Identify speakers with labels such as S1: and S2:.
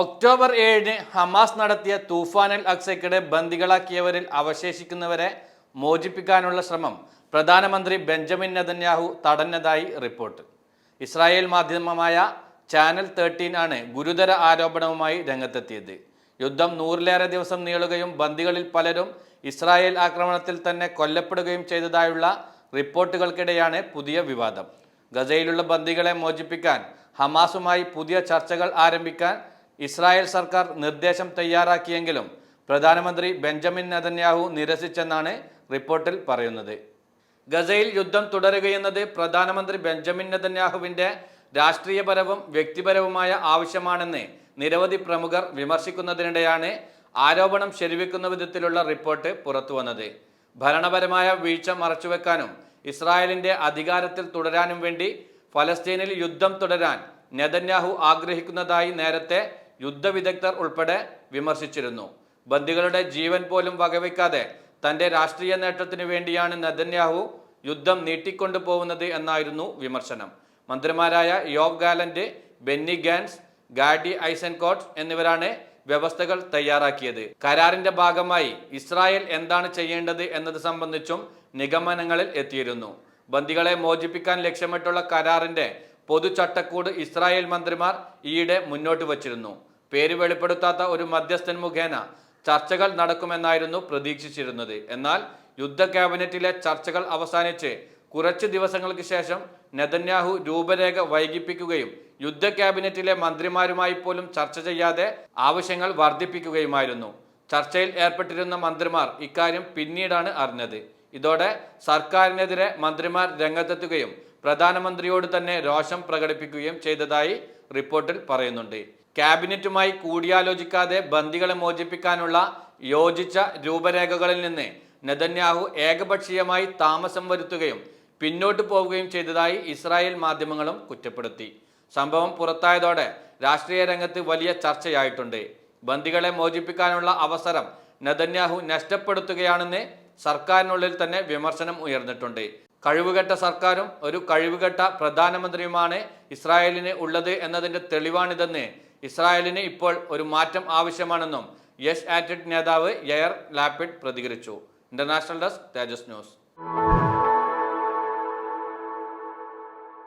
S1: October ഏഴിന് Hamas നടത്തിയ തൂഫാനൽ അക്സയ്ക്കിടെ ബന്ദികളാക്കിയവരിൽ അവശേഷിക്കുന്നവരെ മോചിപ്പിക്കാനുള്ള ശ്രമം പ്രധാനമന്ത്രി ബെഞ്ചമിൻ നെതന്യാഹു തടഞ്ഞതായി റിപ്പോർട്ട്. ഇസ്രായേൽ മാധ്യമമായ ചാനൽ തേർട്ടീൻ ആണ് ഗുരുതര ആരോപണവുമായി രംഗത്തെത്തിയത്. യുദ്ധം നൂറിലേറെ ദിവസം നീളുകയും ബന്ദികളിൽ പലരും ഇസ്രായേൽ ആക്രമണത്തിൽ തന്നെ കൊല്ലപ്പെടുകയും ചെയ്തതായുള്ള റിപ്പോർട്ടുകൾക്കിടെയാണ് പുതിയ വിവാദം. ഗസയിലുള്ള ബന്ദികളെ മോചിപ്പിക്കാൻ ഹമാസുമായി പുതിയ ചർച്ചകൾ ആരംഭിക്കാൻ ഇസ്രായേൽ സർക്കാർ നിർദ്ദേശം തയ്യാറാക്കിയെങ്കിലും പ്രധാനമന്ത്രി ബെഞ്ചമിൻ നെതന്യാഹു നിരസിച്ചെന്നാണ് റിപ്പോർട്ടിൽ പറയുന്നത്. ഗസയിൽ യുദ്ധം തുടരുകയെന്നത് പ്രധാനമന്ത്രി ബെഞ്ചമിൻ നദന്യാഹുവിന്റെ രാഷ്ട്രീയപരവും വ്യക്തിപരവുമായ ആവശ്യമാണെന്ന് നിരവധി പ്രമുഖർ വിമർശിക്കുന്നതിനിടെയാണ് ആരോപണം ശരിവെക്കുന്ന വിധത്തിലുള്ള റിപ്പോർട്ട് പുറത്തുവന്നത്. ഭരണപരമായ വീഴ്ച മറച്ചുവെക്കാനും ഇസ്രായേലിന്റെ അധികാരത്തിൽ തുടരാനും വേണ്ടി ഫലസ്തീനിൽ യുദ്ധം തുടരാൻ നെതന്യാഹു ആഗ്രഹിക്കുന്നതായി നേരത്തെ യുദ്ധവിദഗ്ധർ ഉൾപ്പെടെ വിമർശിച്ചിരുന്നു. ബന്ദികളുടെ ജീവൻ പോലും വകവയ്ക്കാതെ തന്റെ രാഷ്ട്രീയ നേട്ടത്തിനു വേണ്ടിയാണ് നെതന്യാഹു യുദ്ധം നീട്ടിക്കൊണ്ടു പോകുന്നത് എന്നായിരുന്നു വിമർശനം. മന്ത്രിമാരായ യോബ് ഗാലന്റ് ബെന്നി ഗാൻസ് ഗാഡി ഐസൻകോട്ട് എന്നിവരാണ് വ്യവസ്ഥകൾ തയ്യാറാക്കിയത്. കരാറിന്റെ ഭാഗമായി ഇസ്രായേൽ എന്താണ് ചെയ്യേണ്ടത് എന്നത് സംബന്ധിച്ചും നിഗമനങ്ങളിൽ എത്തിയിരുന്നു. ബന്ദികളെ മോചിപ്പിക്കാൻ ലക്ഷ്യമിട്ടുള്ള കരാറിന്റെ പൊതുചട്ടക്കൂട് ഇസ്രായേൽ മന്ത്രിമാർ ഈയിടെ മുന്നോട്ട് വച്ചിരുന്നു. പേര് വെളിപ്പെടുത്താത്ത ഒരു മധ്യസ്ഥൻ മുഖേന ചർച്ചകൾ നടക്കുമെന്നായിരുന്നു പ്രതീക്ഷിച്ചിരുന്നത്. എന്നാൽ യുദ്ധ ക്യാബിനറ്റിലെ ചർച്ചകൾ അവസാനിച്ച് കുറച്ച് ദിവസങ്ങൾക്ക് ശേഷം നെതന്യാഹു രൂപരേഖ വൈകിപ്പിക്കുകയും യുദ്ധ ക്യാബിനറ്റിലെ മന്ത്രിമാരുമായി പോലും ചർച്ച ചെയ്യാതെ ആവശ്യങ്ങൾ വർദ്ധിപ്പിക്കുകയുമായിരുന്നു. ചർച്ചയിൽ ഏർപ്പെട്ടിരുന്ന മന്ത്രിമാർ ഇക്കാര്യം പിന്നീടാണ് അറിഞ്ഞത്. ഇതോടെ സർക്കാരിനെതിരെ മന്ത്രിമാർ രംഗത്തെത്തുകയും പ്രധാനമന്ത്രിയോട് തന്നെ രോഷം പ്രകടിപ്പിക്കുകയും ചെയ്തതായി റിപ്പോർട്ടിൽ പറയുന്നുണ്ട്. ക്യാബിനറ്റുമായി കൂടിയാലോചിക്കാതെ ബന്ദികളെ മോചിപ്പിക്കാനുള്ള യോജിച്ച രൂപരേഖകളിൽ നിന്ന് നെതന്യാഹു ഏകപക്ഷീയമായി താമസം വരുത്തുകയും പിന്നോട്ട് പോവുകയും ചെയ്തതായി ഇസ്രായേൽ മാധ്യമങ്ങളും കുറ്റപ്പെടുത്തി. സംഭവം പുറത്തായതോടെ രാഷ്ട്രീയ രംഗത്ത് വലിയ ചർച്ചയായിട്ടുണ്ട്. ബന്ദികളെ മോചിപ്പിക്കാനുള്ള അവസരം നെതന്യാഹു നഷ്ടപ്പെടുത്തുകയാണെന്ന് സർക്കാരിനുള്ളിൽ തന്നെ വിമർശനം ഉയർന്നിട്ടുണ്ട്. കഴിവുകെട്ട സർക്കാരും ഒരു കഴിവുകെട്ട പ്രധാനമന്ത്രിയുമാണ് ഇസ്രായേലിന് ഉള്ളത് എന്നതിന്റെ തെളിവാണിതെന്ന്. ഇസ്രായേലിന് ഇപ്പോൾ ഒരു മാറ്റം ആവശ്യമാണെന്നും യെസ് ആറ്റിഡ് നേതാവ് യയർ ലാപ്പിഡ് പ്രതികരിച്ചു. International desk Tejas news.